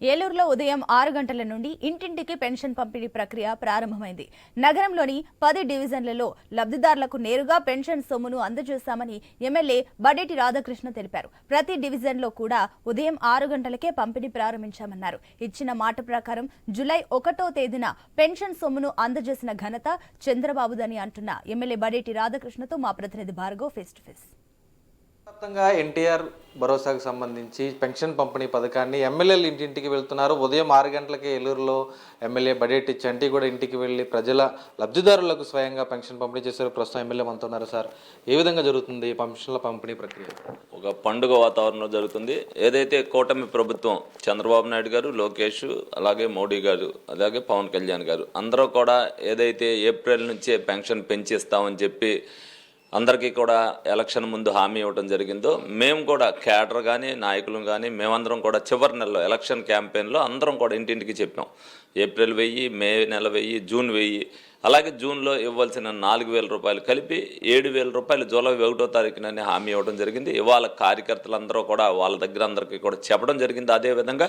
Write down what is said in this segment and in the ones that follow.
ఏలూరులో ఉదయం ఆరు గంటల నుండి ఇంటింటికి పెన్షన్ పంపిణీ ప్రక్రియ ప్రారంభమైంది. నగరంలోని పది డివిజన్లలో లబ్ధిదారులకు నేరుగా పెన్షన్ సొమ్మును అందజేశామని ఎమ్మెల్యే బడేటి రాధాకృష్ణ తెలిపారు. ప్రతి డివిజన్లో కూడా ఉదయం ఆరు గంటలకే పంపిణీ ప్రారంభించామన్నారు. ఇచ్చిన మాట ప్రకారం జులై ఒకటో తేదీన పెన్షన్ సొమ్మును అందజేసిన ఘనత చంద్రబాబుదని అంటున్న ఎమ్మెల్యే బడేటి రాధాకృష్ణతో మా ప్రతినిధి భార్గవ్ ఫేస్ టు ఫేస్. వ్యాప్తంగా ఎన్టీఆర్ భరోసాకు సంబంధించి పెన్షన్ పంపిణీ పథకాన్ని ఎమ్మెల్యేలు ఇంటింటికి వెళ్తున్నారు. ఉదయం ఆరు గంటలకే ఏలూరులో ఎమ్మెల్యే బడేటి చంటి కూడా ఇంటికి వెళ్ళి ప్రజల లబ్ధిదారులకు స్వయంగా పెన్షన్ పంపిణీ చేశారు. ప్రస్తుతం ఎమ్మెల్యే అంటున్నారు సార్. ఏ విధంగా జరుగుతుంది ఈ పెన్షన్ల పంపిణీ ప్రక్రియ? ఒక పండుగ వాతావరణం జరుగుతుంది. ఏదైతే కూటమి ప్రభుత్వం చంద్రబాబు నాయుడు గారు లోకేష్ అలాగే మోడీ గారు అలాగే పవన్ కళ్యాణ్ గారు అందరూ కూడా ఏదైతే ఏప్రిల్ నుంచే పెన్షన్ పెంచిస్తామని చెప్పి అందరికీ కూడా ఎలక్షన్ ముందు హామీ ఇవ్వడం జరిగిందో మేము కూడా క్యాడర్ కానీ నాయకులు కానీ మేమందరం కూడా చివరి నెలలో ఎలక్షన్ క్యాంపెయిన్లో అందరం కూడా ఇంటింటికి చెప్పాం. ఏప్రిల్ వెయ్యి మే నెల వెయ్యి జూన్ వెయ్యి అలాగే జూన్లో ఇవ్వాల్సిన నాలుగు వేల రూపాయలు కలిపి ఏడు వేల రూపాయలు జూలై ఒకటో తారీఖునని హామీ ఇవ్వడం జరిగింది. ఇవాళ కార్యకర్తలందరూ కూడా వాళ్ళ దగ్గర అందరికీ కూడా చెప్పడం జరిగింది. అదేవిధంగా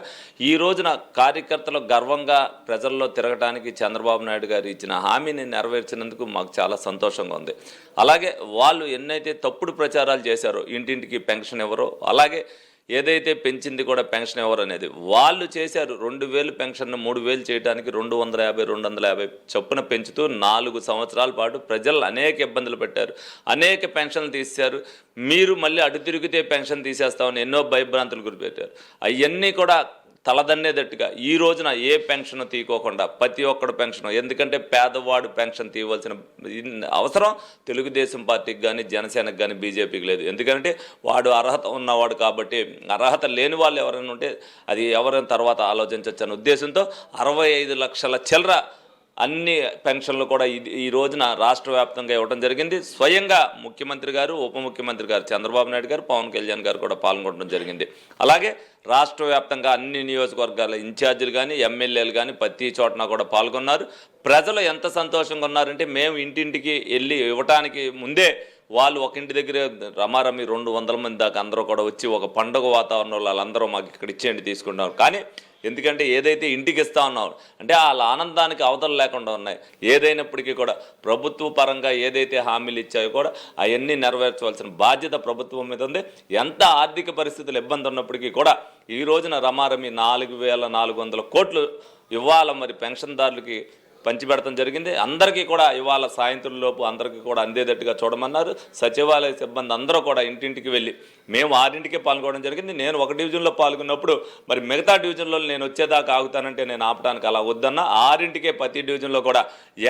ఈ రోజున కార్యకర్తలు గర్వంగా ప్రజల్లో తిరగడానికి చంద్రబాబు నాయుడు గారు ఇచ్చిన హామీని నెరవేర్చినందుకు మాకు చాలా సంతోషంగా ఉంది. అలాగే వాళ్ళు ఎన్నైతే తప్పుడు ప్రచారాలు చేశారో ఇంటింటికి పెన్షన్ ఎవరో అలాగే ఏదైతే పెంచింది కూడా పెన్షన్ ఎవరు అనేది? వాళ్ళు చేశారు రెండు వేలు పెన్షన్ను మూడు వేలు చేయడానికి రెండు వందల యాభై రెండు వందల యాభై చొప్పున పెంచుతూ నాలుగు సంవత్సరాల పాటు ప్రజలు అనేక ఇబ్బందులు పెట్టారు. అనేక పెన్షన్లు తీశారు మీరు మళ్ళీ అటు తిరిగితే పెన్షన్ తీసేస్తామని ఎన్నో భయభ్రాంతులు గురిపెట్టారు. అవన్నీ కూడా తలదన్నేటట్టుగా ఈ రోజున ఏ పెన్షన్ తీసుకోకుండా ప్రతి ఒక్కడు పెన్షన్ ఎందుకంటే పేదవాడు పెన్షన్ తీయవలసిన అవసరం తెలుగుదేశం పార్టీకి కానీ జనసేనకు కానీ బీజేపీకి లేదు. ఎందుకంటే వాడు అర్హత ఉన్నవాడు కాబట్టి అర్హత లేని వాళ్ళు ఎవరైనా ఉంటే అది ఎవరైనా తర్వాత ఆలోచించవచ్చు అనే ఉద్దేశంతో అరవై ఐదు లక్షల చిల్లర అన్ని పెన్షన్లు కూడా ఈ- ఈ రోజున రాష్ట్ర వ్యాప్తంగా ఇవ్వడం జరిగింది. స్వయంగా ముఖ్యమంత్రి గారు ఉప ముఖ్యమంత్రి గారు చంద్రబాబు నాయుడు గారు పవన్ కళ్యాణ్ గారు కూడా పాల్గొనడం జరిగింది. అలాగే రాష్ట్ర వ్యాప్తంగా అన్ని నియోజకవర్గాల ఇన్ఛార్జీలు కానీ ఎమ్మెల్యేలు కానీ ప్రతి చోటన కూడా పాల్గొన్నారు. ప్రజలు ఎంత సంతోషంగా ఉన్నారంటే మేము ఇంటింటికి వెళ్ళి ఇవ్వటానికి ముందే వాళ్ళు ఒక ఇంటి దగ్గర రమారమి రెండు వందల మంది దాకా అందరూ కూడా వచ్చి ఒక పండుగ వాతావరణంలో వాళ్ళందరూ మాకు ఇక్కడ ఇచ్చేయండి తీసుకుంటున్నారు. కానీ ఎందుకంటే ఏదైతే ఇంటికి ఇస్తా ఉన్నాం అంటే వాళ్ళ ఆనందానికి అవతలు లేకుండా ఉన్నాయి. ఏదైనప్పటికీ కూడా ప్రభుత్వ పరంగా ఏదైతే హామీలు ఇచ్చాయో కూడా అవన్నీ నెరవేర్చవలసిన బాధ్యత ప్రభుత్వం మీద ఉంది. ఎంత ఆర్థిక పరిస్థితులు ఇబ్బంది ఉన్నప్పటికీ కూడా ఈ రోజున రమారమి నాలుగు వేల నాలుగు వందల కోట్లు ఇవ్వాలి మరి పెన్షన్దారులకి పంచిపెడతం జరిగింది. అందరికీ కూడా ఇవాళ సాయంత్రం లోపు అందరికీ కూడా అందేటట్టుగా చూడమన్నారు. సచివాలయ సిబ్బంది అందరూ కూడా ఇంటింటికి వెళ్ళి మేము ఆరింటికే పాల్గొనడం జరిగింది. నేను ఒక డివిజన్లో పాల్గొన్నప్పుడు మరి మిగతా డివిజన్లో నేను వచ్చేదాకా ఆగుతానంటే నేను ఆపడానికి అలా వద్దన్నా. ఆరింటికే ప్రతి డివిజన్లో కూడా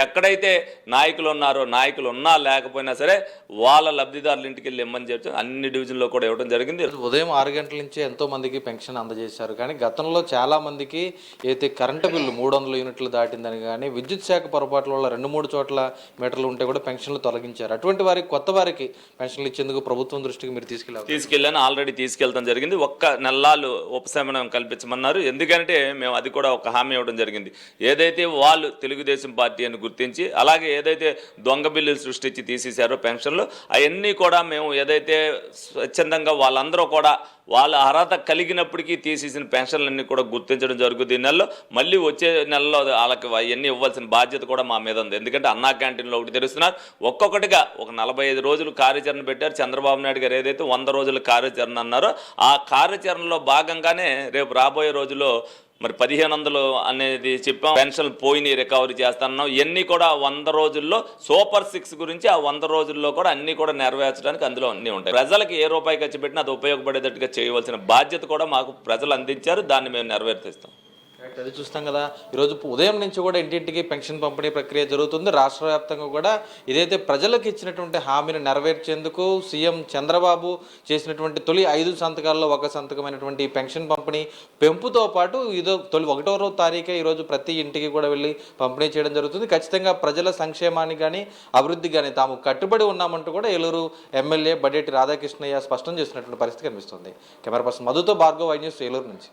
ఎక్కడైతే నాయకులు ఉన్నారో నాయకులు ఉన్నా లేకపోయినా సరే వాళ్ళ లబ్ధిదారుల ఇంటికి వెళ్ళి ఇమ్మని చెప్పి అన్ని డివిజన్లో కూడా ఇవ్వడం జరిగింది. ఉదయం ఆరు గంటల నుంచి ఎంతో మందికి పెన్షన్ అందజేశారు. కానీ గతంలో చాలా మందికి అయితే కరెంటు బిల్లు మూడు వందల యూనిట్లు దాటిందని కానీ విద్యుత్ శాఖ పొరపాట్ల వల్ల రెండు మూడు చోట్ల మీటర్లు ఉంటే కూడా పెన్షన్లు తొలగించారు. అటువంటి వారికి కొత్త వారికి పెన్షన్లు ఇచ్చేందుకు ప్రభుత్వం దృష్టికి మీరు తీసుకెళ్ళారు. తీసుకెళ్ళాను. ఆల్రెడీ తీసుకెళ్తాం జరిగింది. ఒక్క నెలలు ఉపశమనం కల్పించమన్నారు. ఎందుకంటే మేము అది కూడా ఒక హామీ ఇవ్వడం జరిగింది. ఏదైతే వాళ్ళు తెలుగుదేశం పార్టీ అని గుర్తించి అలాగే ఏదైతే దొంగ బిల్లులు సృష్టించి తీసేశారో పెన్షన్లు అవన్నీ కూడా మేము ఏదైతే స్వచ్ఛందంగా వాళ్ళందరూ కూడా వాళ్ళ అర్హత కలిగినప్పటికీ తీసేసిన పెన్షన్లన్నీ కూడా గుర్తించడం జరుగుతుంది ఈ నెలలో. మళ్ళీ వచ్చే నెలలో వాళ్ళకి అవన్నీ ఇవ్వాల్సిన బాధ్యత కూడా మా మీద ఉంది. ఎందుకంటే అన్నా క్యాంటీన్లో ఒకటి తెరుస్తున్నారు. ఒక్కొక్కటిగా ఒక నలభై ఐదు రోజులు కార్యాచరణ పెట్టారు. చంద్రబాబు నాయుడు గారు ఏదైతే వంద రోజుల కార్యాచరణ అన్నారో ఆ కార్యాచరణలో భాగంగానే రేపు రాబోయే రోజుల్లో మరి పదిహేను వందలు అనేది చెప్పాం. పెన్షన్ పోయినాయి రికవరీ చేస్తున్నాం ఇవన్నీ కూడా వంద రోజుల్లో సూపర్ సిక్స్ గురించి ఆ వంద రోజుల్లో కూడా అన్నీ కూడా నెరవేర్చడానికి అందులో అన్ని ఉంటాయి. ప్రజలకు ఏ రూపాయి ఖర్చు పెట్టినా అది ఉపయోగపడేటట్టుగా చేయవలసిన బాధ్యత కూడా మాకు ప్రజలు అందించారు. దాన్ని మేము నెరవేర్తిస్తాం అది చూస్తాం కదా. ఈరోజు ఉదయం నుంచి కూడా ఇంటింటికి పెన్షన్ పంపిణీ ప్రక్రియ జరుగుతుంది. రాష్ట్ర వ్యాప్తంగా కూడా ఇదైతే ప్రజలకు ఇచ్చినటువంటి హామీని నెరవేర్చేందుకు సీఎం చంద్రబాబు చేసినటువంటి తొలి ఐదు సంతకాల్లో ఒక సంతకమైనటువంటి పెన్షన్ పంపిణీ పెంపుతో పాటు ఇదో తొలి ఒకటో రోజు తారీఖే ఈరోజు ప్రతి ఇంటికి కూడా వెళ్ళి పంపిణీ చేయడం జరుగుతుంది. ఖచ్చితంగా ప్రజల సంక్షేమానికి కానీ అభివృద్ధి కానీ తాము కట్టుబడి ఉన్నామంటూ కూడా ఏలూరు ఎమ్మెల్యే బడేటి రాధాకృష్ణయ్య స్పష్టం చేసినటువంటి పరిస్థితి కనిపిస్తుంది. కెమెరా పర్సన్ మధుతో భార్గవ్ ఐ న్యూస్ ఏలూరు నుంచి.